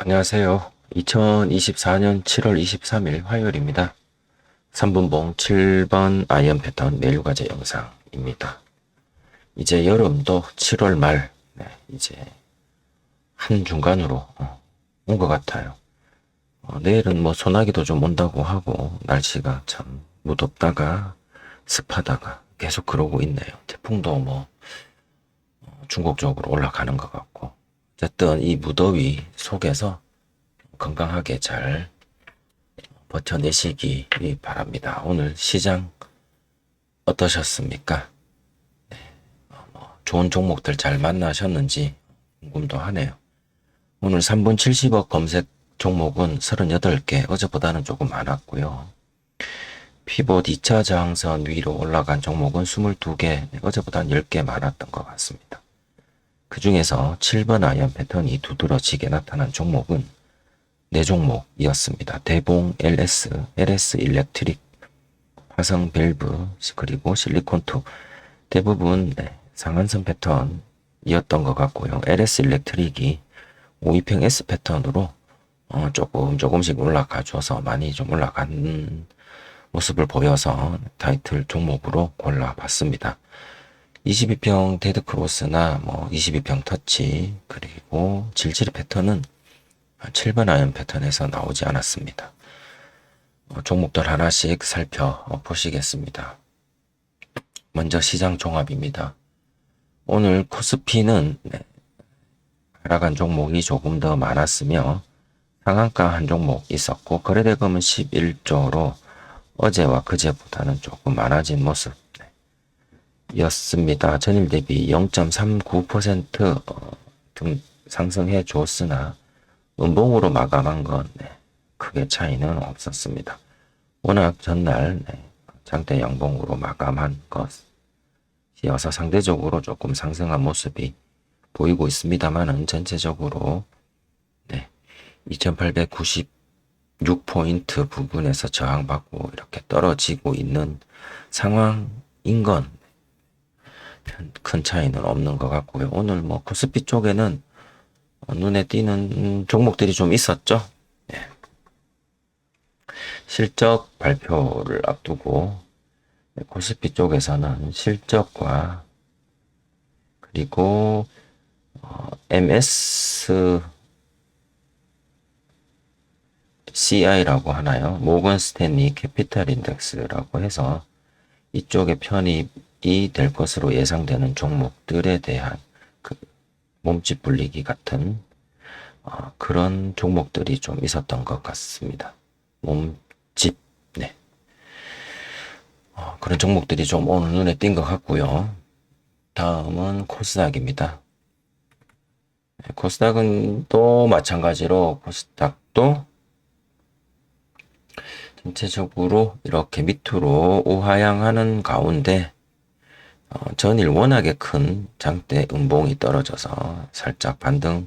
안녕하세요. 2024년 7월 23일 화요일입니다. 3분봉 7번 아이언 패턴 매일과제 영상입니다. 이제 여름도 7월 말, 네, 이제 한 중간으로 어, 온것 같아요. 어, 내일은 뭐 소나기도 좀 온다고 하고 날씨가 참 무덥다가 습하다가 계속 그러고 있네요. 태풍도 뭐 어, 중국 쪽으로 올라가는 것 같고 어쨌든 이 무더위 속에서 건강하게 잘 버텨내시기 바랍니다. 오늘 시장 어떠셨습니까? 네, 어, 뭐 좋은 종목들 잘 만나셨는지 궁금도 하네요. 오늘 3분 70억 검색 종목은 38개, 어제보다는 조금 많았고요. 피봇 2차 저항선 위로 올라간 종목은 22개, 어제보다는 10개 많았던 것 같습니다. 그 중에서 7번 아이언 패턴이 두드러지게 나타난 종목은 네 종목이었습니다. 대봉, LS, LS 일렉트릭, 화성 밸브, 그리고 실리콘2 대부분 네, 상한선 패턴이었던 것 같고요. LS 일렉트릭이 5위평 S 패턴으로 어, 조금 조금씩 올라가 줘서 많이 좀 올라간 모습을 보여서 타이틀 종목으로 골라봤습니다. 22평 데드크로스나 뭐 22평 터치 그리고 질질 패턴은 7번 아이언 패턴에서 나오지 않았습니다. 어, 종목들 하나씩 살펴보시겠습니다. 먼저 시장 종합입니다. 오늘 코스피는 네, 하락한 종목이 조금 더 많았으며 상한가 한 종목 있었고 거래대금은 11조로 어제와 그제보다는 조금 많아진 모습 였습니다. 전일 대비 0.39% 어, 등 상승해 줬으나 음봉으로 마감한 건 네, 크게 차이는 없었습니다. 워낙 전날 네, 장대 양봉으로 마감한 것이어서 상대적으로 조금 상승한 모습이 보이고 있습니다만은 전체적으로 네, 2896포인트 부분에서 저항받고 이렇게 떨어지고 있는 상황인 건 큰 차이는 없는 것 같고요. 오늘 뭐 코스피 쪽에는 눈에 띄는 종목들이 좀 있었죠. 네. 실적 발표를 앞두고 코스피 쪽에서는 실적과 그리고 어, MS CI라고 하나요? 모건 스탠리 캐피탈 인덱스라고 해서 이쪽에 편입 이 될 것으로 예상되는 종목들에 대한 그 몸집 불리기 같은 어, 그런 종목들이 좀 있었던 것 같습니다. 몸집, 네. 어, 그런 종목들이 좀 오늘 눈에 띈 것 같고요. 다음은 코스닥입니다. 네, 코스닥은 또 마찬가지로 코스닥도 전체적으로 이렇게 밑으로 우하향하는 가운데 어, 전일 워낙에 큰 장대 음봉이 떨어져서 살짝 반등의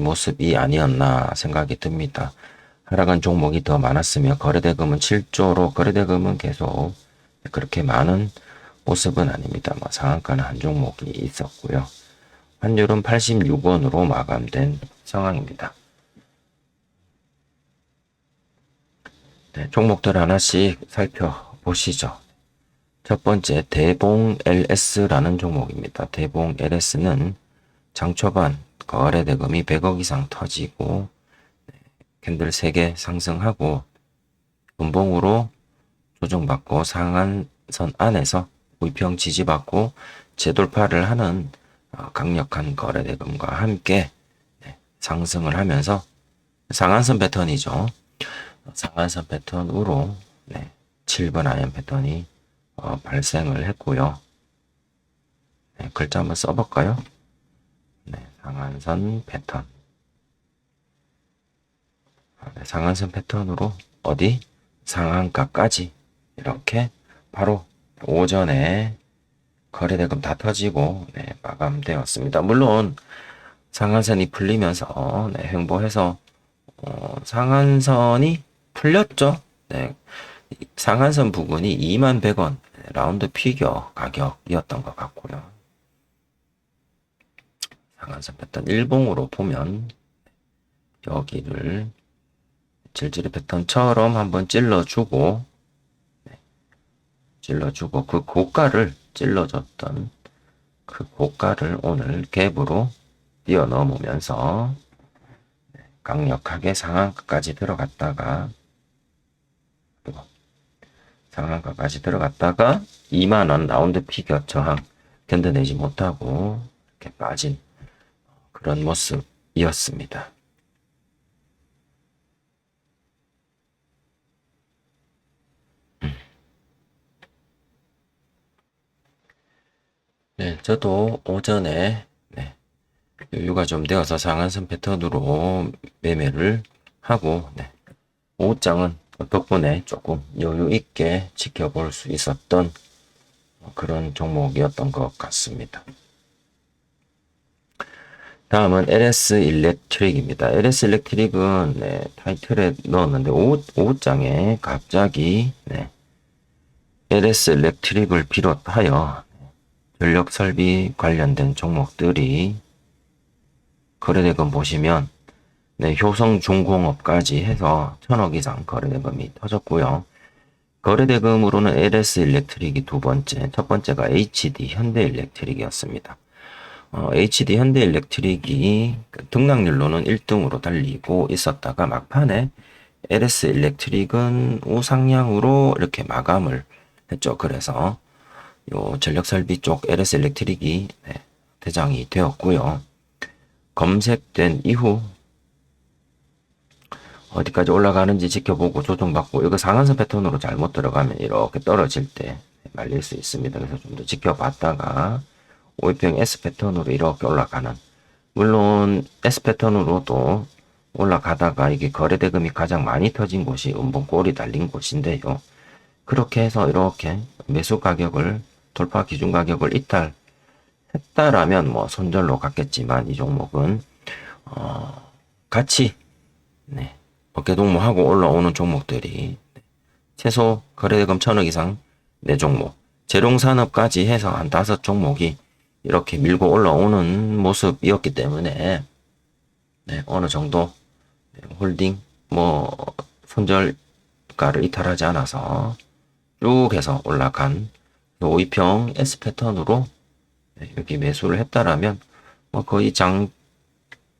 모습이 아니었나 생각이 듭니다. 하락한 종목이 더 많았으며 거래대금은 7조로 거래대금은 계속 그렇게 많은 모습은 아닙니다. 뭐 상한가는 한 종목이 있었고요. 환율은 86원으로 마감된 상황입니다. 네, 종목들 하나씩 살펴보시죠. 첫 번째 대봉 LS라는 종목입니다. 대봉 LS는 장 초반 거래 대금이 100억 이상 터지고 캔들 3개 상승하고 분봉으로 조정받고 상한선 안에서 우평 지지받고 재돌파를 하는 어, 강력한 거래 대금과 함께 네, 상승을 하면서 상한선 패턴이죠. 상한선 패턴으로 7번 아이언 패턴이 어, 발생을 했고요. 네, 글자 한번 써볼까요? 네, 상한선 패턴. 아, 네, 상한선 패턴으로 어디? 상한가까지 이렇게 바로 오전에 거래대금 다 터지고 네, 마감되었습니다. 물론 상한선이 풀리면서 네, 횡보해서 어, 상한선이 풀렸죠. 네, 상한선 부근이 2만 100원 라운드 피겨 가격이었던 것 같고요. 상한선 패턴 일봉으로 보면 여기를 질질의 패턴처럼 한번 찔러주고 네, 찔러주고 그 고가를 찔러줬던 그 고가를 오늘 갭으로 뛰어 넘으면서 네, 강력하게 상한가까지 들어갔다가 상한가까지 들어갔다가 2만원 라운드 피겨 저항 견뎌내지 못하고 이렇게 빠진 그런 모습이었습니다. 네, 저도 오전에 네, 여유가 좀 되어서 상한선 패턴으로 매매를 하고 네, 오후장은 덕분에 조금 여유 있게 지켜볼 수 있었던 그런 종목이었던 것 같습니다. 다음은 LS 일렉트릭입니다. LS 일렉트릭은 네, 타이틀에 넣었는데 오후, 오후장에 갑자기 네, LS 일렉트릭을 비롯하여 전력 설비 관련된 종목들이 거래대금 보시면 네, 효성 중공업까지 해서 천억 이상 거래대금이 터졌고요. 거래대금으로는 LS 일렉트릭이 두 번째, 첫 번째가 HD 현대 일렉트릭이었습니다. 어, HD 현대 일렉트릭이 그 등락률로는 1등으로 달리고 있었다가 막판에 LS 일렉트릭은 우상향으로 이렇게 마감을 했죠. 그래서 요 전력 설비 쪽 LS 일렉트릭이 네, 대장이 되었고요. 검색된 이후 어디까지 올라가는지 지켜보고 조정받고 이거 상한선 패턴으로 잘못 들어가면 이렇게 떨어질 때 말릴 수 있습니다. 그래서 좀 더 지켜봤다가 5일평 S 패턴으로 이렇게 올라가는 물론 S 패턴으로도 올라가다가 이게 거래대금이 가장 많이 터진 곳이 음봉 꼴이 달린 곳인데요. 그렇게 해서 이렇게 매수 가격을 돌파 기준 가격을 이탈했다라면 뭐 손절로 갔겠지만 이 종목은 어 같이 네 어깨 동무하고 올라오는 종목들이. 최소 거래대금 천억 이상 네 종목. 재룡산업까지 해서 한 다섯 종목이 이렇게 밀고 올라오는 모습이었기 때문에 네, 어느 정도 홀딩 뭐 손절가를 이탈하지 않아서 쭉 해서 올라간 5위평 S 패턴으로 네, 여기 매수를 했다라면 뭐 거의 장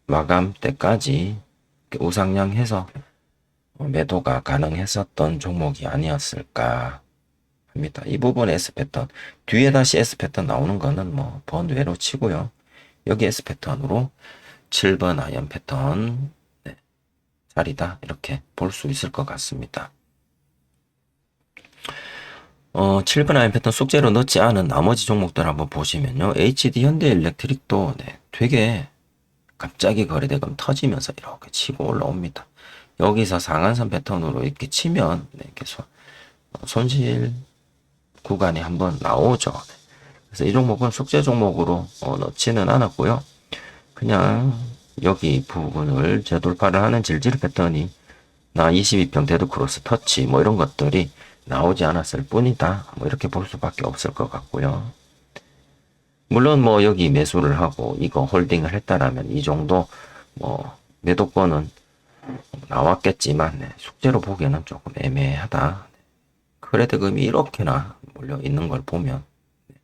마감 때까지 우상향해서 매도가 가능했었던 종목이 아니었을까 합니다. 이 부분 S 패턴 뒤에 다시 S 패턴 나오는 거는 뭐 번외로 치고요. 여기 S 패턴으로 7번 아이언 패턴 네, 자리다 이렇게 볼 수 있을 것 같습니다. 어, 7번 아이언 패턴 숙제로 넣지 않은 나머지 종목들 한번 보시면요. HD 현대 일렉트릭도 네, 되게 갑자기 거래대금 터지면서 이렇게 치고 올라옵니다. 여기서 상한선 패턴으로 이렇게 치면 네, 이렇게 손, 손실 구간이 한번 나오죠. 그래서 이 종목은 숙제 종목으로 어, 넣지는 않았고요. 그냥 여기 부분을 재돌파를 하는 질질 패턴이 나 22평 데드 크로스 터치 뭐 이런 것들이 나오지 않았을 뿐이다. 뭐 이렇게 볼 수밖에 없을 것 같고요. 물론 뭐 여기 매수를 하고 이거 홀딩을 했다라면 이 정도 뭐 매도권은 나왔겠지만 네, 숙제로 보기에는 조금 애매하다. 크레드금이 이렇게나 몰려 있는 걸 보면 네,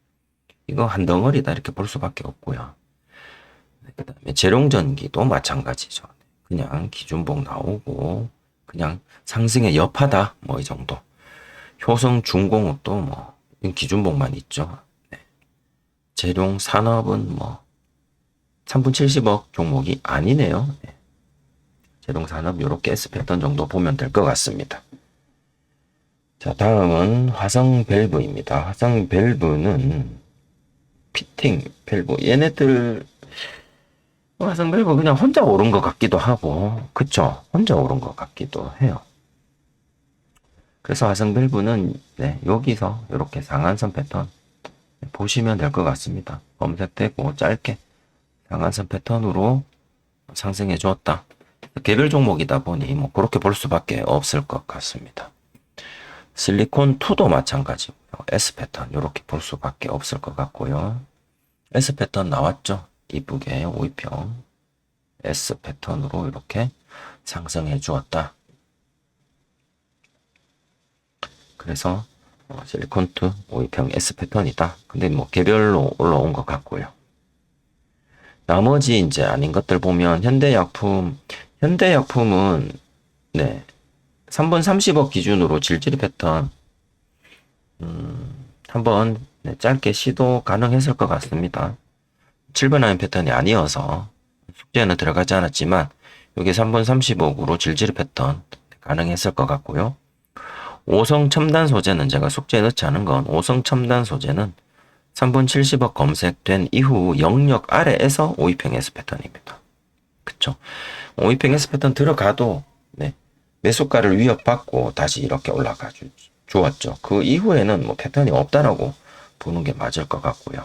이거 한 덩어리다 이렇게 볼 수밖에 없고요. 네, 그 다음에 재룡전기도 마찬가지죠. 그냥 기준봉 나오고 그냥 상승의 여파다 뭐 이 정도. 효성 중공업도 뭐 기준봉만 있죠. 네. 재룡 산업은 뭐 3분 70억 종목이 아니네요. 네. 재룡 산업 요렇게 S 패턴 정도 보면 될 것 같습니다. 자, 다음은 화성 밸브입니다. 화성 밸브는 피팅 밸브 얘네들 화성 밸브 그냥 혼자 오른 것 같기도 하고 그쵸? 혼자 오른 것 같기도 해요. 그래서 화성 밸브는 네, 여기서 이렇게 상한선 패턴 보시면 될 것 같습니다. 검색되고 짧게 상한선 패턴으로 상승해 주었다. 개별 종목이다 보니 뭐 그렇게 볼 수밖에 없을 것 같습니다. 실리콘 2도 마찬가지고요. S 패턴 이렇게 볼 수밖에 없을 것 같고요. S 패턴 나왔죠? 이쁘게 오이평 S 패턴으로 이렇게 상승해 주었다. 그래서 어, 실리콘트 5위평 S 패턴이다. 근데 뭐 개별로 올라온 것 같고요. 나머지 이제 아닌 것들 보면 현대약품, 현대약품은 네 3번 30억 기준으로 질질 패턴 음, 한번 네, 짧게 시도 가능했을 것 같습니다. 7번 라인 패턴이 아니어서 숙제는 들어가지 않았지만 여기 3번 30억으로 질질 패턴 가능했을 것 같고요. 5성 첨단 소재는 제가 숙제에 넣지 않은 건 5성 첨단 소재는 3분 70억 검색된 이후 영역 아래에서 5위평 S 패턴입니다. 그쵸? 5위평 S 패턴 들어가도 네, 매수가를 위협받고 다시 이렇게 올라가 주, 주었죠. 그 이후에는 뭐 패턴이 없다라고 보는 게 맞을 것 같고요.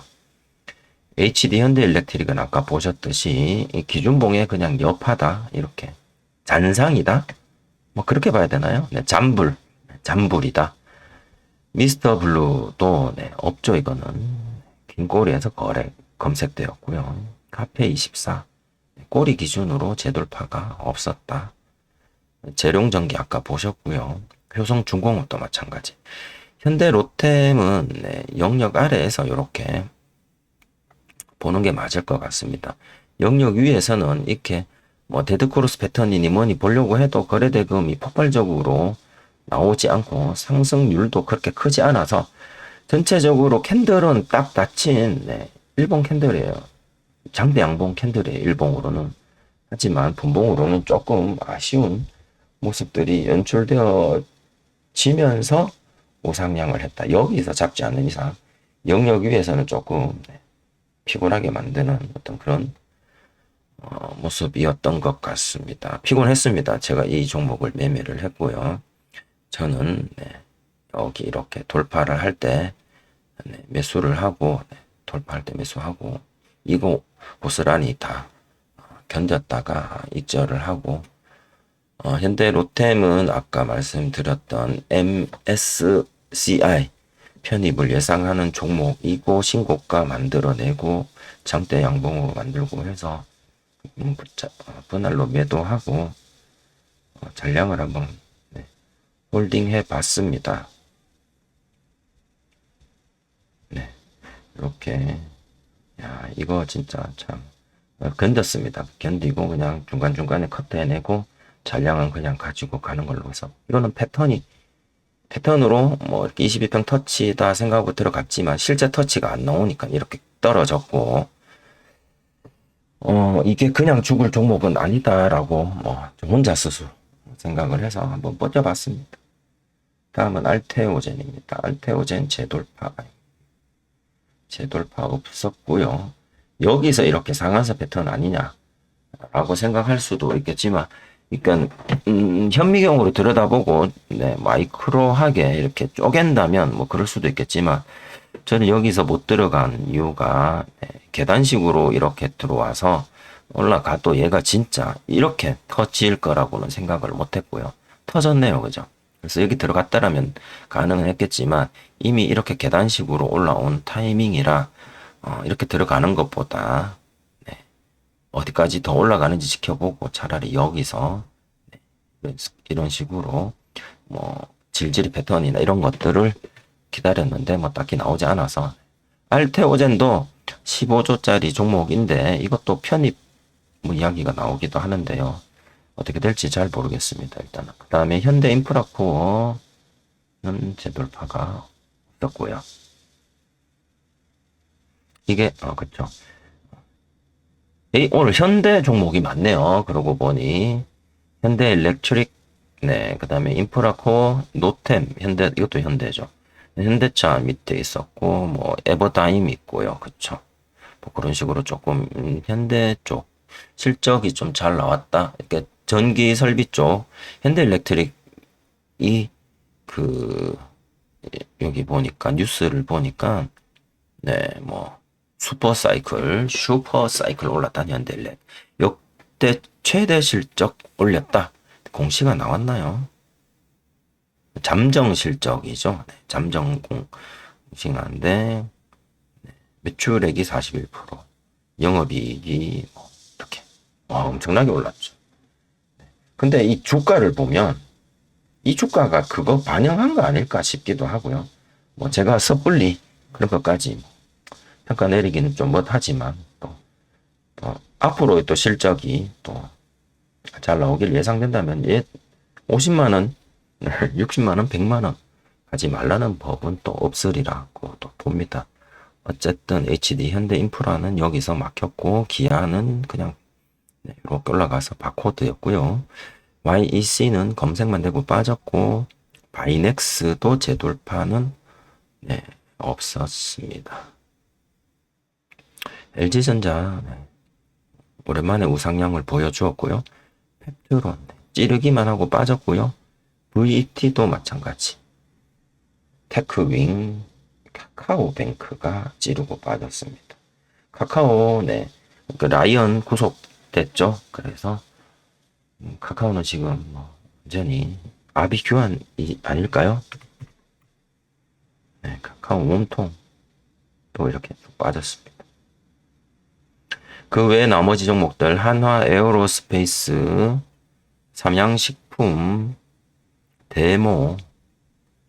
HD 현대 일렉트릭은 아까 보셨듯이 이 기준봉에 그냥 옆하다 이렇게 잔상이다 뭐 그렇게 봐야 되나요? 네, 잠불 잠불이다. 미스터 블루도 네, 없죠 이거는 긴 꼬리에서 거래 검색되었고요. 카페 24 꼬리 기준으로 재돌파가 없었다. 재룡전기 아까 보셨고요. 효성 중공업도 마찬가지. 현대 로템은 네, 영역 아래에서 이렇게 보는 게 맞을 것 같습니다. 영역 위에서는 이렇게 뭐 데드크로스 패턴이니 뭐니 보려고 해도 거래대금이 폭발적으로 나오지 않고 상승률도 그렇게 크지 않아서 전체적으로 캔들은 딱 닫힌 네, 일본 캔들이에요. 장대 양봉 캔들이에요. 일봉으로는. 하지만 분봉으로는 조금 아쉬운 모습들이 연출되어 지면서 우상향을 했다. 여기서 잡지 않는 이상 영역 위에서는 조금 네, 피곤하게 만드는 어떤 그런 어, 모습이었던 것 같습니다. 피곤했습니다. 제가 이 종목을 매매를 했고요. 저는 네, 여기 이렇게 돌파를 할때 네, 매수를 하고 네, 돌파할 때 매수하고 이거 고스란히 다 어, 견뎠다가 익절을 하고 어, 현대 로템은 아까 말씀드렸던 MSCI 편입을 예상하는 종목이고 신고가 만들어내고 장대 양봉으로 만들고 해서 음, 자- 어, 분할로 매도하고 어, 전량을 한번 네, 홀딩해 봤습니다. 네, 이렇게 야 이거 진짜 참 어, 견뎠습니다. 견디고 그냥 중간 중간에 컷해내고 잔량은 그냥 가지고 가는 걸로 해서 이거는 패턴이 패턴으로 뭐 이렇게 22평 터치다 생각하고 들어갔지만 실제 터치가 안 나오니까 이렇게 떨어졌고 어 이게 그냥 죽을 종목은 아니다라고 뭐저 혼자 스스로 생각을 해서 한번 뻗어봤습니다. 다음은 알테오젠입니다. 알테오젠 재돌파 재돌파 없었고요. 여기서 이렇게 상한선 패턴 아니냐라고 생각할 수도 있겠지만 그러니까 음, 현미경으로 들여다보고 네, 마이크로하게 이렇게 쪼갠다면 뭐 그럴 수도 있겠지만 저는 여기서 못 들어간 이유가 네, 계단식으로 이렇게 들어와서 올라가도 얘가 진짜 이렇게 터질 거라고는 생각을 못 했고요. 터졌네요. 그죠? 그래서 여기 들어갔다라면 가능은 했겠지만 이미 이렇게 계단식으로 올라온 타이밍이라 어, 이렇게 들어가는 것보다 네, 어디까지 더 올라가는지 지켜보고 차라리 여기서 네, 이런 식으로 뭐 질질 패턴이나 이런 것들을 기다렸는데 뭐 딱히 나오지 않아서 알테오젠도 15조짜리 종목인데 이것도 편입 뭐 이야기가 나오기도 하는데요. 어떻게 될지 잘 모르겠습니다. 일단은 그 다음에 현대 인프라코어는 재돌파가 없었고요. 이게 어 그쵸. 이 오늘 현대 종목이 많네요. 그러고 보니 현대 일렉트릭 네 그 다음에 인프라코어 노템 현대 이것도 현대죠. 현대차 밑에 있었고 뭐 에버다임 있고요. 그쵸. 뭐 그런 식으로 조금 음, 현대 쪽 실적이 좀 잘 나왔다. 이렇게 전기 설비 쪽 현대 일렉트릭이 그 여기 보니까 뉴스를 보니까 네 뭐 슈퍼 사이클 슈퍼 사이클 올랐다니 현대 일렉 역대 최대 실적 올렸다. 공시가 나왔나요? 잠정 실적이죠. 네, 잠정 공시가인데 네, 매출액이 41%, 영업이익이 뭐 이렇게 와, 엄청나게 올랐죠. 네, 근데 이 주가를 보면 이 주가가 그거 반영한 거 아닐까 싶기도 하고요. 뭐 제가 섣불리 그런 것까지 뭐 평가 내리기는 좀 못하지만 또, 또 앞으로의 또 실적이 또 잘 나오길 예상된다면 예 50만 원, 60만 원, 100만 원 하지 말라는 법은 또 없으리라고 또 봅니다. 어쨌든 HD 현대 인프라는 여기서 막혔고 기아는 그냥 네, 이렇게 올라가서 바코드였고요. YEC는 검색만 되고 빠졌고 바이넥스도 재돌파는 네, 없었습니다. LG전자 네, 오랜만에 우상향을 보여주었고요. 펩트론 네, 찌르기만 하고 빠졌고요. VET도 마찬가지. 테크윙, 카카오뱅크가 찌르고 빠졌습니다. 카카오, 네. 그 라이언 구속 됐죠. 그래서 음, 카카오는 지금 뭐 완전히 아비 규환이 아닐까요? 네, 카카오 몸통 또 이렇게 쭉 빠졌습니다. 그 외 나머지 종목들 한화 에어로스페이스, 삼양식품, 대모,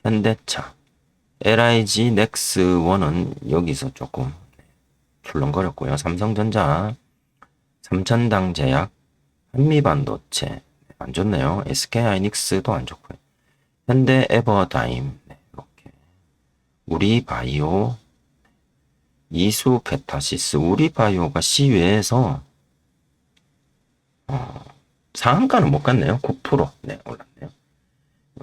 현대차, LIG 넥스1은 여기서 조금 출렁거렸고요. 삼성전자, 삼천당 제약, 한미반도체 안 좋네요. SK하이닉스도 안 좋고요. 현대 에버다임 네, 이렇게 우리 바이오 이수 페타시스 우리 바이오가 시외에서 어, 상한가는 못 갔네요. 9% 네, 올랐네요.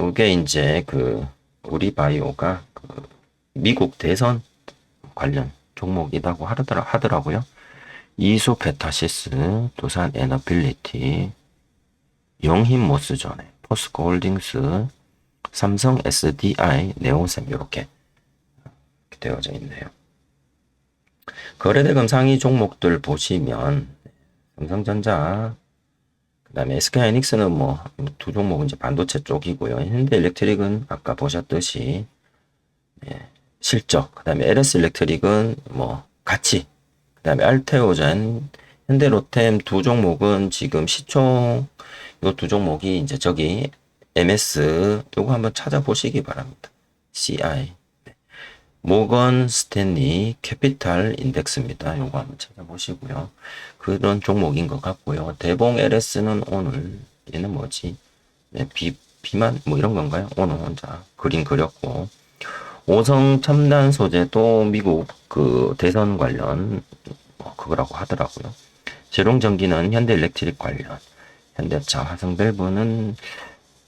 이게 이제 그 우리 바이오가 그 미국 대선 관련 종목이라고 하더라, 하더라고요. 이수 페타시스, 두산 에너빌리티, 영흰모스전에 포스코 홀딩스, 삼성 SDI, 네온셈 이렇게 되어져 있네요. 거래대금 상위 종목들 보시면 삼성전자, 그 다음에 SK하이닉스는 뭐 두 종목은 이제 반도체 쪽이고요. 현대일렉트릭은 아까 보셨듯이 예, 실적, 그 다음에 LS 일렉트릭은 뭐 같이, 그다음에 알테오젠, 현대로템 두 종목은 지금 시총 요 두 종목이 이제 저기 MS 요거 한번 찾아보시기 바랍니다. CI 네. 모건 스탠리 캐피탈 인덱스입니다. 요거 한번 찾아보시고요. 그런 종목인 것 같고요. 대봉 LS는 오늘 얘는 뭐지? 네, 비 비만 뭐 이런 건가요? 오늘 혼자 그림 그렸고 오성 첨단 소재도 미국 그 대선 관련 뭐 그거라고 하더라고요. 재롱 전기는 현대 일렉트릭 관련, 현대차 화성 밸브는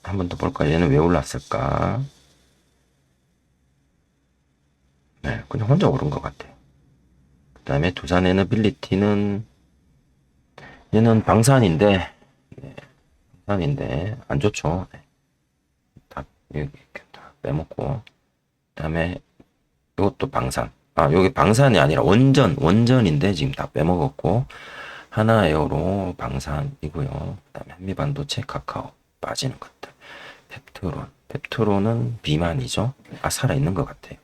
한 번 더 볼까요? 얘는 왜 올랐을까? 네, 그냥 혼자 오른 것 같아요. 그 다음에 두산 에너빌리티는 얘는 방산인데, 네, 방산인데 안 좋죠. 네. 다 이렇게 다 빼먹고, 그 다음에 이것도 방산. 아, 여기 방산이 아니라 원전, 원전인데 지금 다 빼먹었고, 하나에어로 방산이고요. 그 다음에 한미반도체, 카카오 빠지는 것들. 펩트론. 펩트론은 비만이죠. 아, 살아있는 것 같아요.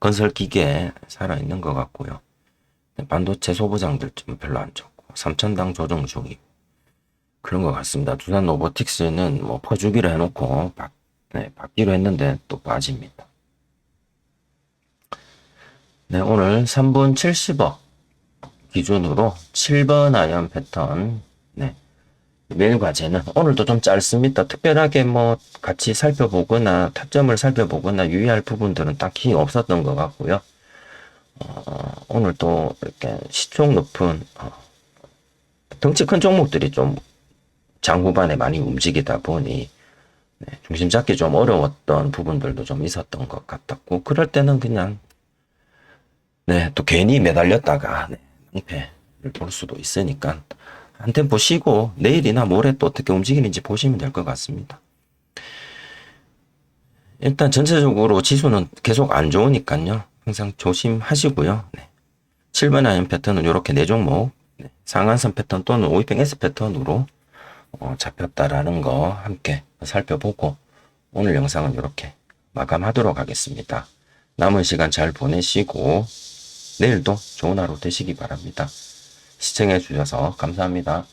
건설기계 살아있는 것 같고요. 반도체 소부장들 좀 별로 안 좋고, 삼천당 조정 중이고, 그런 것 같습니다. 두산 로보틱스는 뭐 퍼주기로 해놓고, 바, 네, 받기로 했는데 또 빠집니다. 네, 오늘 3분 70억 기준으로 7번 아이언 패턴, 네. 매일 과제는 오늘도 좀 짧습니다. 특별하게 뭐 같이 살펴보거나 타점을 살펴보거나 유의할 부분들은 딱히 없었던 것 같고요. 어, 오늘 또 이렇게 시총 높은 어, 덩치 큰 종목들이 좀 장후반에 많이 움직이다 보니 네, 중심 잡기 좀 어려웠던 부분들도 좀 있었던 것 같았고 그럴 때는 그냥 네, 또 괜히 매달렸다가 네, 낭패를 볼 수도 있으니까 한 템포 쉬고 내일이나 모레 또 어떻게 움직이는지 보시면 될 것 같습니다. 일단 전체적으로 지수는 계속 안 좋으니까요. 항상 조심하시고요. 네. 7번 아이언 패턴은 이렇게 네 종목 네. 상한선 패턴 또는 오이팽 S 패턴으로 어, 잡혔다라는 거 함께 살펴보고 오늘 영상은 이렇게 마감하도록 하겠습니다. 남은 시간 잘 보내시고 내일도 좋은 하루 되시기 바랍니다. 시청해 주셔서 감사합니다.